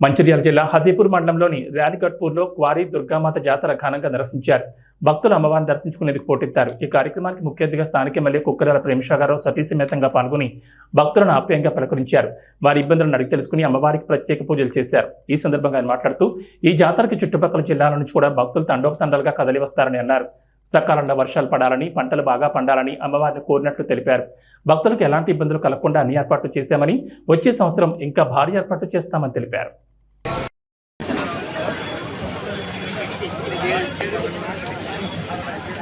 మంచిర్యాల జిల్లా హదీపూర్ మండలంలోని ర్యాలిగట్పూర్లో క్వారీ దుర్గామాత జాతర ఘనంగా నిర్వహించారు. భక్తులు అమ్మవారిని దర్శించుకునేందుకు పోటెత్తారు. ఈ కార్యక్రమానికి ముఖ్య అతిథిగా స్థానిక ఎమ్మెల్యే కుక్కరాల ప్రేమసాగారావు సతీసమేతంగా పాల్గొని భక్తులను ఆప్యాయంగా పలకరించారు. వారి ఇబ్బందులను అడిగి తెలుసుకుని అమ్మవారికి ప్రత్యేక పూజలు చేశారు. ఈ సందర్భంగా ఆయన మాట్లాడుతూ ఈ జాతరకి చుట్టుపక్కల జిల్లాల నుంచి కూడా భక్తులు తండోపతండాలుగా కదలి వస్తారని అన్నారు. సకాలంలో వర్షాలు పడాలని పంటలు బాగా పండాలని అమ్మవారిని కోరినట్లు తెలిపారు. భక్తులకు ఎలాంటి ఇబ్బందులు కలగకుండా అన్ని ఏర్పాట్లు చేశామని వచ్చే సంవత్సరం ఇంకా భారీ ఏర్పాట్లు చేస్తామని తెలిపారు.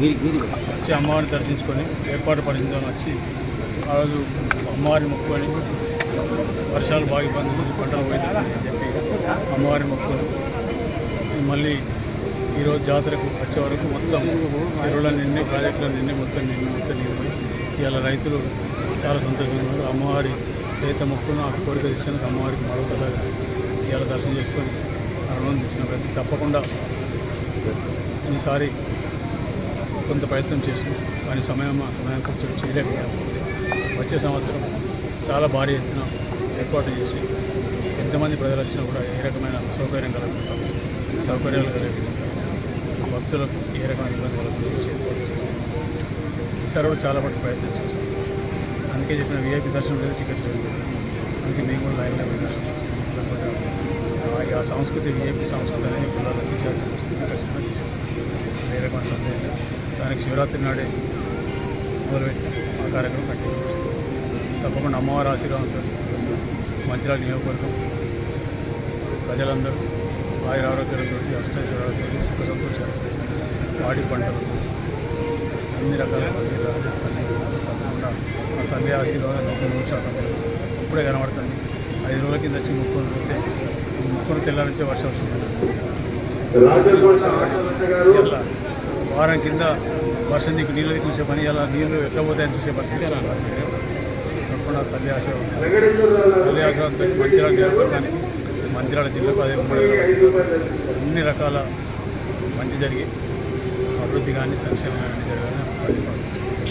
వచ్చి అమ్మవారిని దర్శించుకొని ఏర్పాటు పరిచిందని వచ్చి ఆ రోజు అమ్మవారిని మొక్కుకొని వర్షాలు బాగా ఇబ్బంది ఉంది, పంటలు పోయిందని చెప్పి అమ్మవారిని మొక్కుకొని మళ్ళీ ఈరోజు జాతరకు వచ్చే వరకు మొత్తం చెరువుల నిండి ప్రాజెక్టుల నిండి మొత్తం నిండి మొత్తం నిండి ఇలా రైతులు చాలా సంతోషంగా ఉన్నారు. అమ్మవారి రైత మొక్కును ఆ కోరిక ఇచ్చినందుకు అమ్మవారికి మరొకసారి ఇలా దర్శనం చేసుకొని ఆనందించిన తప్పకుండా ఈసారి కొంత ప్రయత్నం చేసి కానీ సమయం సమయం ఖర్చు చేయలేకపోయాం వచ్చే సంవత్సరం చాలా భారీ ఎత్తున ఏర్పాటు చేసి ఎంతమంది ప్రజలు వచ్చినా కూడా ఏ రకమైన సౌకర్యం కలగకుండా సౌకర్యాలు కలగకుండా భక్తులకు ఏ రకమైన ఇబ్బంది కలగకుండా ఏర్పాటు చేస్తాం. ఈసారి కూడా చాలా మటుకు ప్రయత్నం చేస్తాం. అందుకే చెప్పిన వీఐపీ దర్శనం లేదు టికెట్ లేదు. అందుకే మేము కూడా లైన్లో దర్శనం చేసుకుంటాం. ఆ- సంస్కృతి వీఐపీ సంస్కృతి అనేది పిల్లలు తీసేయాల్సిన పరిస్థితి ఖచ్చితంగా చేస్తాం. వేరే రకమైన సందేహం లేదు దానికి శివరాత్రి నాడే మొదలుపెట్టి ఆ కార్యక్రమం కంటిన్యూ చేస్తాం తప్పకుండా అమ్మవారి ఆశీర్వాదంతో మంచిర్యాల నియోజకవర్గం ప్రజలందరూ ఆయుర ఆరోగ్యాలతో అష్టైశ్వర్యాలతో సుఖ సంతోషాలు వాడి పంటలు అన్ని రకాల తప్పకుండా ఆ తల్లి ఆశీర్వాదం నూరు శాతం ఇప్పుడే కనబడుతుంది. ఐదు రోజుల కింద వచ్చి ముక్కును పోతే ముక్కును తెల్లారించే వర్షం వస్తుంది. వారం కింద వర్షం నీకు నీళ్ళు చూసే పని అలా నీళ్ళు ఎట్లా పోతాయని చూసే పరిస్థితి తప్పకుండా తల్లి ఆశ తల్లి ఆశీర్వాదంతో మంచిర్యాల నియోజకవర్గానికి మంచిర్యాల జిల్లాకు అదే ఉమ్మడి అన్ని రకాల మంచి జరిగి అభివృద్ధి కానీ సంక్షేమం కానీ జరగాలని